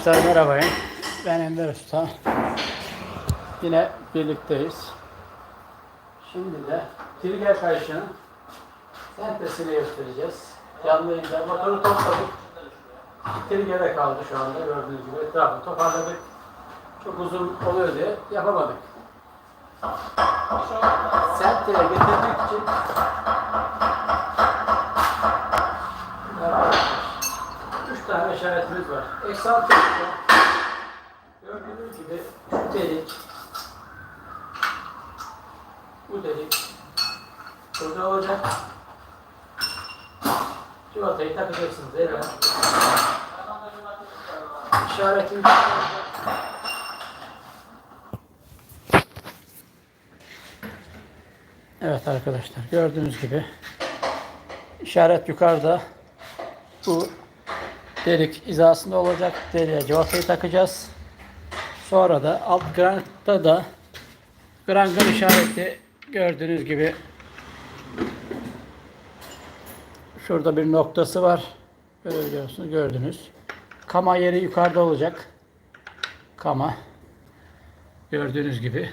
Arkadaşlar merhaba. Ben Ender Usta. Yine birlikteyiz. Şimdi de trigger kayışının sentesini göstereceğiz. Canlı yayında motoru topladık. Trigger'e kaldı şu anda gördüğünüz gibi. Etrafını toparladık. Çok uzun oluyor diye yapamadık. Senteye getirmek için tane işaretimiz var. Eksantrikte gördüğünüz gibi şu delik bu delik burada olacak. Civatayı takacaksınız evet. İşaretimiz Evet arkadaşlar gördüğünüz gibi işaret yukarıda bu delik hizasında olacak. Deliğe civatayı takacağız. Sonra da alt grantta da grangın işareti gördüğünüz gibi şurada bir noktası var. Böyle biliyorsunuz gördünüz. Kama yeri yukarıda olacak. Kama gördüğünüz gibi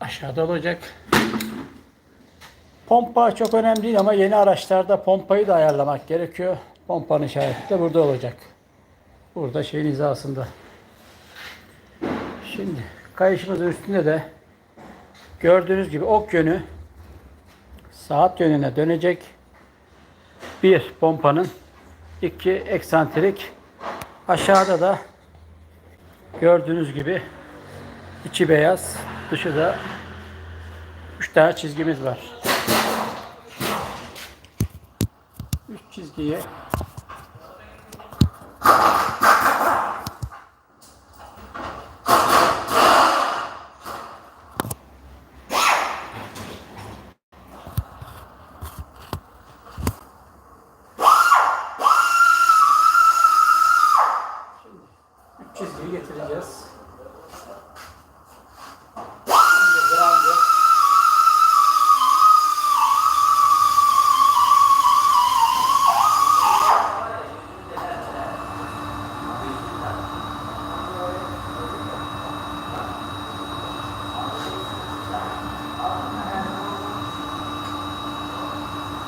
aşağıda olacak. Pompa çok önemli değil ama yeni araçlarda pompayı da ayarlamak gerekiyor. Pompanın işareti de burada olacak. Burada şeyin hizasında. Şimdi kayışımızın üstünde de gördüğünüz gibi ok yönü saat yönüne dönecek. Bir pompanın iki eksantrik aşağıda da gördüğünüz gibi içi beyaz dışı da üç tane çizgimiz var. Üç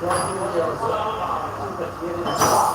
Thank you.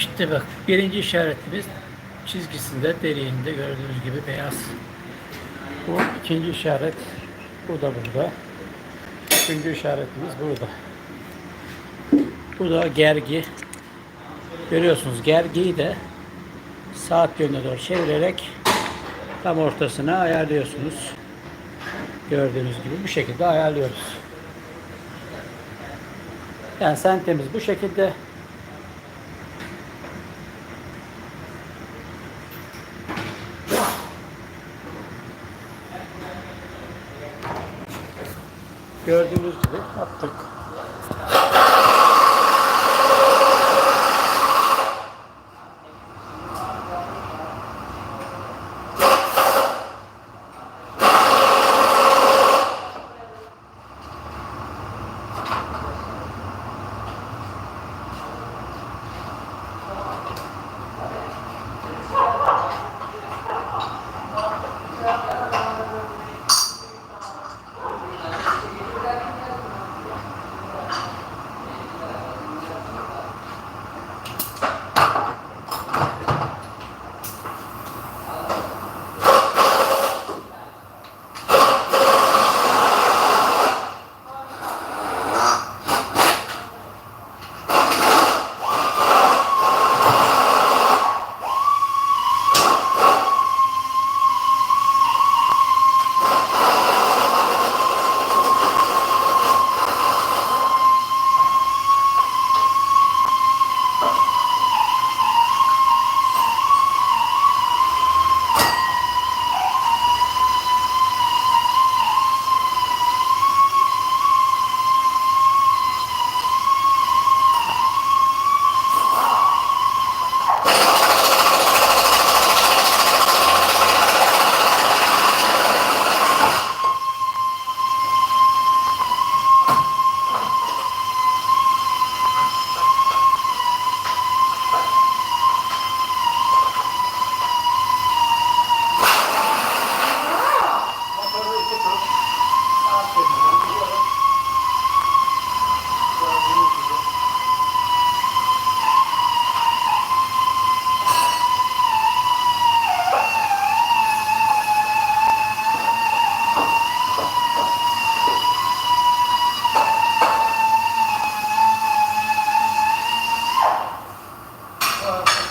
İşte bak birinci işaretimiz çizgisinde deliğinde gördüğünüz gibi beyaz. Bu ikinci işaret. Bu da burada. Üçüncü işaretimiz burada. Bu da gergi. Görüyorsunuz gergiyi de saat yönüne doğru çevirerek tam ortasına ayarlıyorsunuz. Gördüğünüz gibi bu şekilde ayarlıyoruz. Yani sentemiz bu şekilde. Gördüğünüz gibi attık.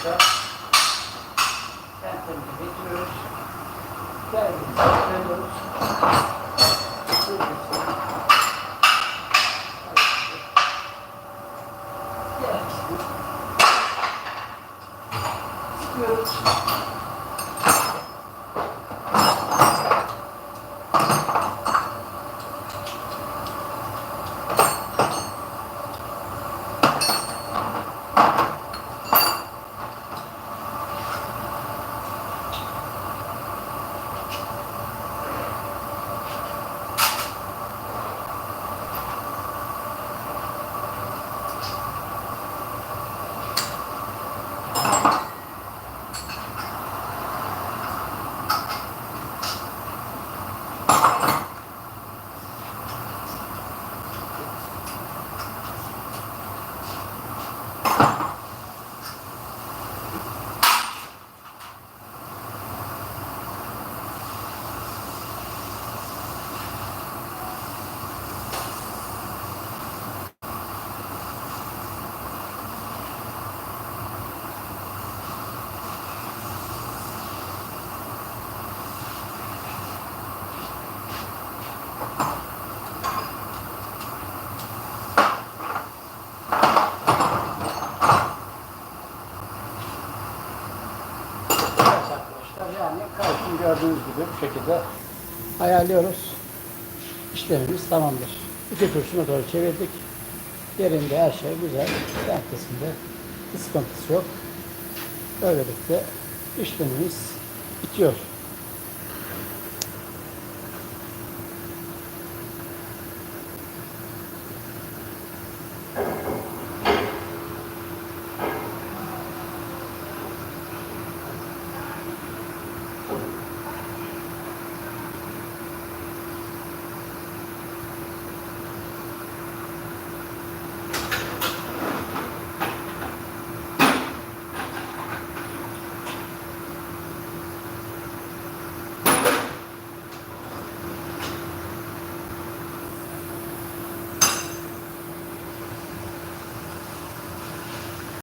Bu Arkadaşlar yani karşım gördüğünüz gibi bu şekilde ayarlıyoruz. İşlemimiz tamamdır. İki tur motoru çevirdik. Yerinde her şey güzel. Herkesinde sıkıntısı yok. Böylelikle işlemimiz bitiyor.